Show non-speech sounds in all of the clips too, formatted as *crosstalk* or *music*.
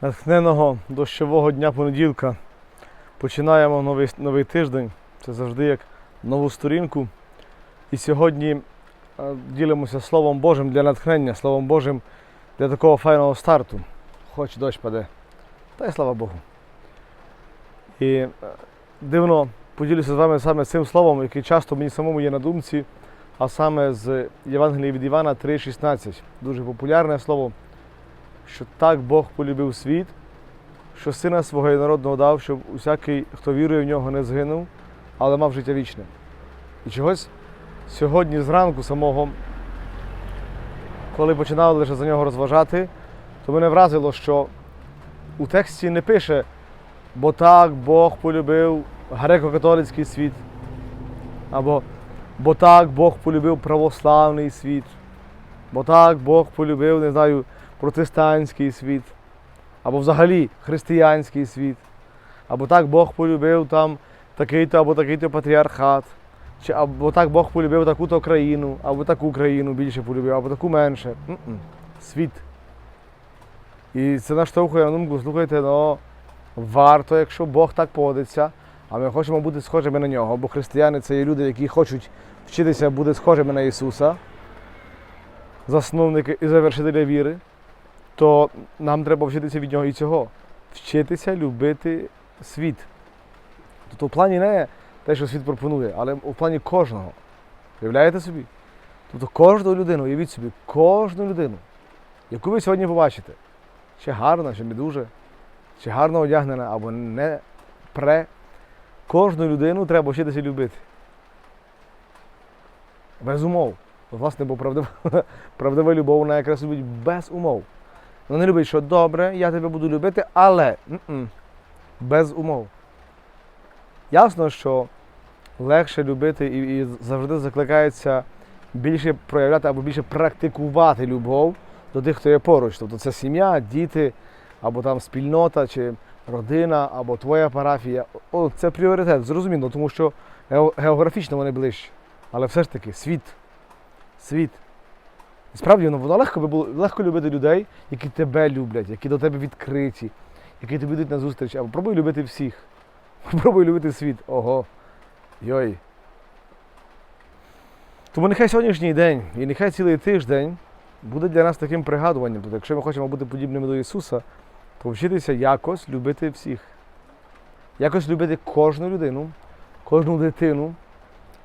натхненого дощового дня понеділка. Починаємо новий, новий тиждень. Це завжди як нову сторінку. І сьогодні е, ділимося Словом Божим для натхнення, Словом Божим для такого файного старту. Хоч дощ паде. Та й слава Богу. І е, дивно поділюся з вами саме цим словом, яке часто мені самому є на думці, а саме з Євангелія від Івана 3,16. Дуже популярне слово, що так Бог полюбив світ, що сина свого єдинородного дав, щоб усякий, хто вірує в нього, не згинув, але мав життя вічне. І чогось сьогодні зранку самого, коли починав лише за нього розважати, то мене вразило, що у тексті не пише, бо так Бог полюбив греко-католицький світ, або бо так Бог полюбив православний світ, бо так Бог полюбив, не знаю, протестантський світ, або взагалі християнський світ, або так Бог полюбив там такий-то або такий-то патріархат, чи або так Бог полюбив таку-то країну, або таку країну більше полюбив, або таку менше. М-м. Світ. І це наштовхує на думку, слухайте, ну варто, якщо Бог так поводиться, а ми хочемо бути схожими на нього, бо християни це є люди, які хочуть вчитися бути схожими на Ісуса, засновники і завершителя віри, то нам треба вчитися від нього і цього. Вчитися любити світ. Тобто в плані не те, що світ пропонує, але в плані кожного. Уявляєте собі? Тобто кожну людину, уявіть собі, кожну людину, яку ви сьогодні побачите, чи гарна, чи не дуже, чи гарно одягнена, або не пре, кожну людину треба вчитися любити. Без умов. Власне, бо правдива, *laughs* правдива любов, вона якраз любить без умов. Вона не любить, що добре, я тебе буду любити, але м-м, без умов. Ясно, що легше любити і, і завжди закликається більше проявляти або більше практикувати любов до тих, хто є поруч. Тобто це сім'я, діти, або там спільнота, чи родина, або твоя парафія. О, це пріоритет, зрозуміло, тому що географічно вони ближче. Але все ж таки світ. Світ. Справді, ну, воно легко би було легко любити людей, які тебе люблять, які до тебе відкриті, які тобі йдуть на зустріч. Або пробуй любити всіх. *laughs* Пробуй любити світ. Ого. Йой. Тому нехай сьогоднішній день і нехай цілий тиждень буде для нас таким пригадуванням. Тобто, якщо ми хочемо бути подібними до Ісуса, то вчитися якось любити всіх. Якось любити кожну людину, кожну дитину,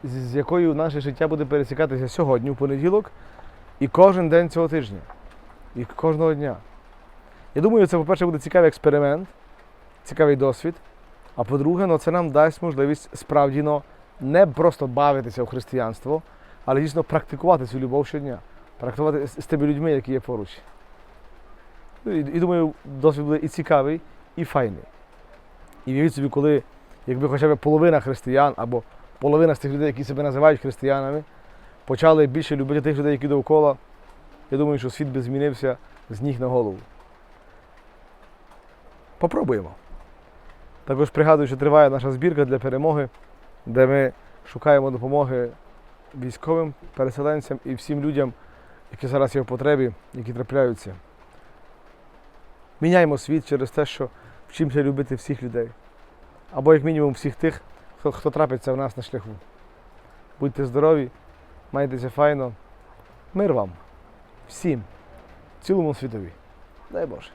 з якою наше життя буде пересікатися сьогодні, в понеділок, і кожен день цього тижня. І кожного дня. Я думаю, це, по-перше, буде цікавий експеримент, цікавий досвід. А по-друге, ну, це нам дасть можливість справді ну, не просто бавитися у християнство, але дійсно практикувати цю любов щодня, практикувати з тими людьми, які є поруч. Ну, І, і думаю, досвід буде і цікавий, і файний. І уявіть собі, коли якби хоча б половина християн або половина з тих людей, які себе називають християнами, почали більше любити тих людей, які довкола, я думаю, що світ би змінився з ніг на голову. Попробуємо. Також пригадую, що триває наша збірка для перемоги, де ми шукаємо допомоги військовим, переселенцям і всім людям, які зараз є в потребі, які трапляються. Міняємо світ через те, що вчимося любити всіх людей. Або, як мінімум, всіх тих, хто, хто трапиться в нас на шляху. Будьте здорові, майтеся файно. Мир вам, всім, цілому світові. Дай Боже.